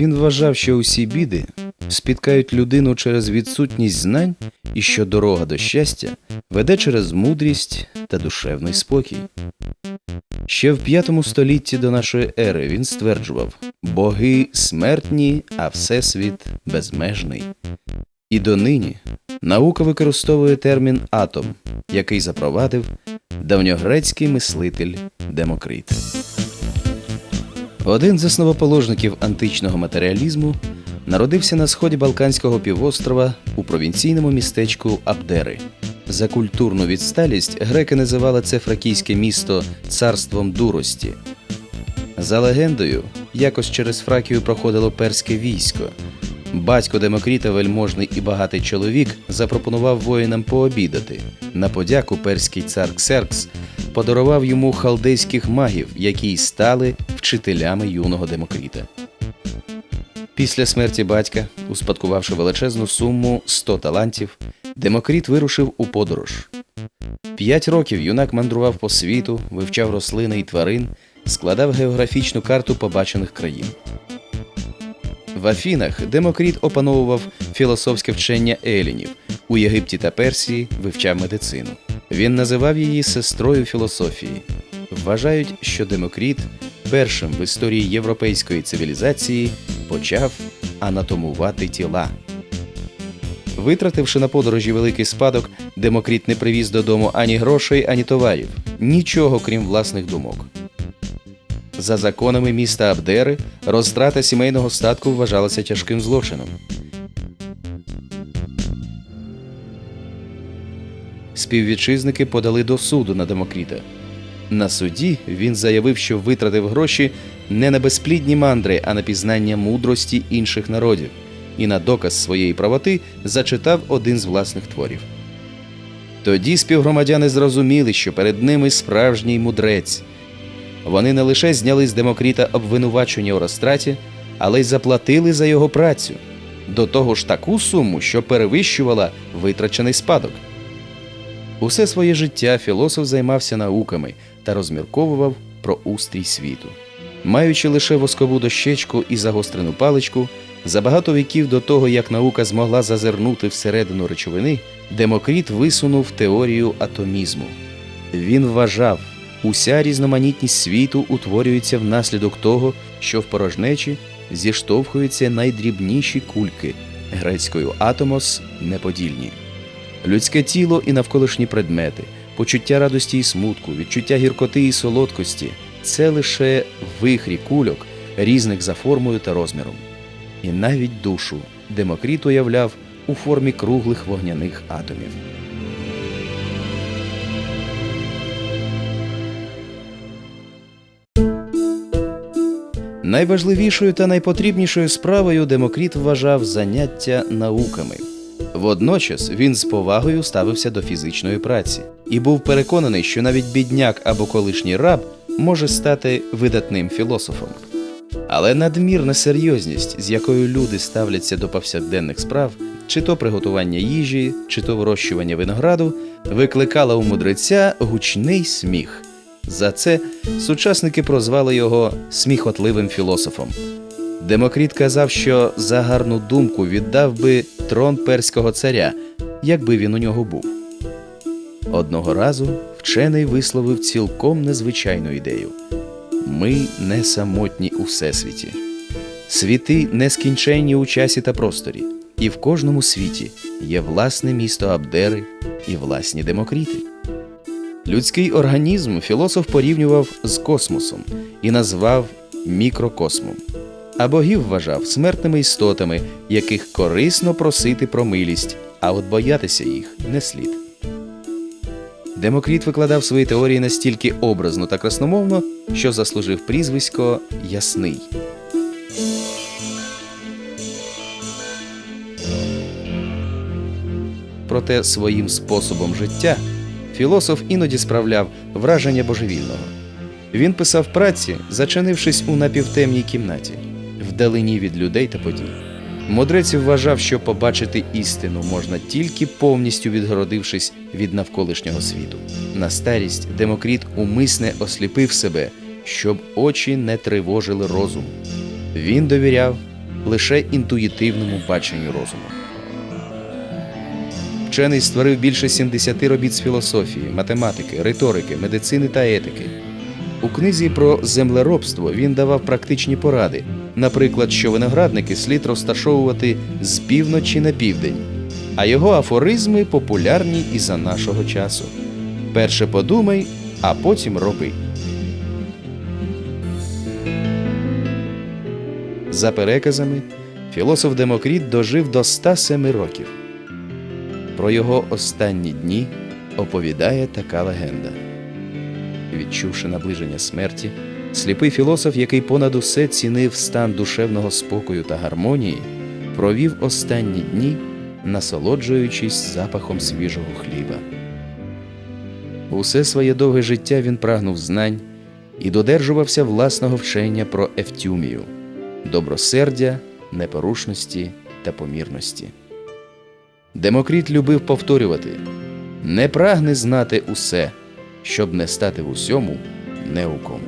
Він вважав, що усі біди спіткають людину через відсутність знань і що дорога до щастя веде через мудрість та душевний спокій. Ще в п'ятому столітті до нашої ери він стверджував: боги смертні, а всесвіт безмежний. І донині наука використовує термін атом, який запровадив давньогрецький мислитель Демокрит. Один з основоположників античного матеріалізму народився на сході Балканського півострова у провінційному містечку Абдери. За культурну відсталість греки називали це фракійське місто царством дурості. За легендою, якось через Фракію проходило перське військо. Батько Демокріта, вельможний і багатий чоловік, запропонував воїнам пообідати. На подяку перський цар Ксеркс подарував йому халдейських магів, які й стали вчителями юного Демокріта. Після смерті батька, успадкувавши величезну суму 100 талантів, Демокріт вирушив у подорож. П'ять років юнак мандрував по світу, вивчав рослини і тварин, складав географічну карту побачених країн. В Афінах Демокріт опановував філософське вчення елінів, у Єгипті та Персії вивчав медицину. Він називав її сестрою філософії. Вважають, що Демокріт першим в історії європейської цивілізації почав анатомувати тіла. Витративши на подорожі великий спадок, Демокріт не привіз додому ані грошей, ані товарів, нічого крім власних думок. За законами міста Абдери розтрата сімейного статку вважалася тяжким злочином. Співвітчизники подали до суду на Демокріта. На суді він заявив, що витратив гроші не на безплідні мандри, а на пізнання мудрості інших народів, і на доказ своєї правоти зачитав один з власних творів. Тоді співгромадяни зрозуміли, що перед ними справжній мудрець. Вони не лише зняли з Демокріта обвинувачення у розтраті, але й заплатили за його працю. До того ж таку суму, що перевищувала витрачений спадок. Усе своє життя філософ займався науками та розмірковував про устрій світу. Маючи лише воскову дощечку і загострену паличку, за багато віків до того, як наука змогла зазирнути всередину речовини, Демокріт висунув теорію атомізму. Він вважав, уся різноманітність світу утворюється внаслідок того, що в порожнечі зіштовхуються найдрібніші кульки грецькою атомос неподільні. Людське тіло і навколишні предмети, почуття радості і смутку, відчуття гіркоти і солодкості це лише вихрі кульок, різних за формою та розміром. І навіть душу Демокріт уявляв у формі круглих вогняних атомів. Найважливішою та найпотрібнішою справою Демокріт вважав заняття науками. Водночас він з повагою ставився до фізичної праці і був переконаний, що навіть бідняк або колишній раб може стати видатним філософом. Але надмірна серйозність, з якою люди ставляться до повсякденних справ, чи то приготування їжі, чи то вирощування винограду, викликала у мудреця гучний сміх. За це сучасники прозвали його сміхотливим філософом. Демокріт казав, що за гарну думку віддав би трон перського царя, якби він у нього був. Одного разу вчений висловив цілком незвичайну ідею: ми не самотні у всесвіті. Світи нескінченні у часі та просторі, і в кожному світі є власне місто Абдери і власні демокріти. Людський організм філософ порівнював з космосом і назвав мікрокосмом, а богів вважав смертними істотами, яких корисно просити про милість, а от боятися їх не слід. Демокріт викладав свої теорії настільки образно та красномовно, що заслужив прізвисько Ясний. Проте своїм способом життя філософ іноді справляв враження божевільного. Він писав праці, зачинившись у напівтемній кімнаті, вдалині від людей та подій. Мудрець вважав, що побачити істину можна тільки повністю відгородившись від навколишнього світу. На старість Демокріт умисне осліпив себе, щоб очі не тривожили розум. Він довіряв лише інтуїтивному баченню розуму. Вчений створив більше 70 робіт з філософії, математики, риторики, медицини та етики. У книзі про землеробство він давав практичні поради, наприклад, що виноградники слід розташовувати з півночі на південь, а його афоризми популярні і за нашого часу. Перше подумай, а потім роби. За переказами, філософ Демокріт дожив до 107 років. Про його останні дні оповідає така легенда. Відчувши наближення смерті, сліпий філософ, який понад усе цінив стан душевного спокою та гармонії, провів останні дні, насолоджуючись запахом свіжого хліба. Усе своє довге життя він прагнув знань і додержувався власного вчення про Ефтюмію добросердя, непорушності та помірності. Демокріт любив повторювати не прагни знати усе, щоб не стати в усьому неуком.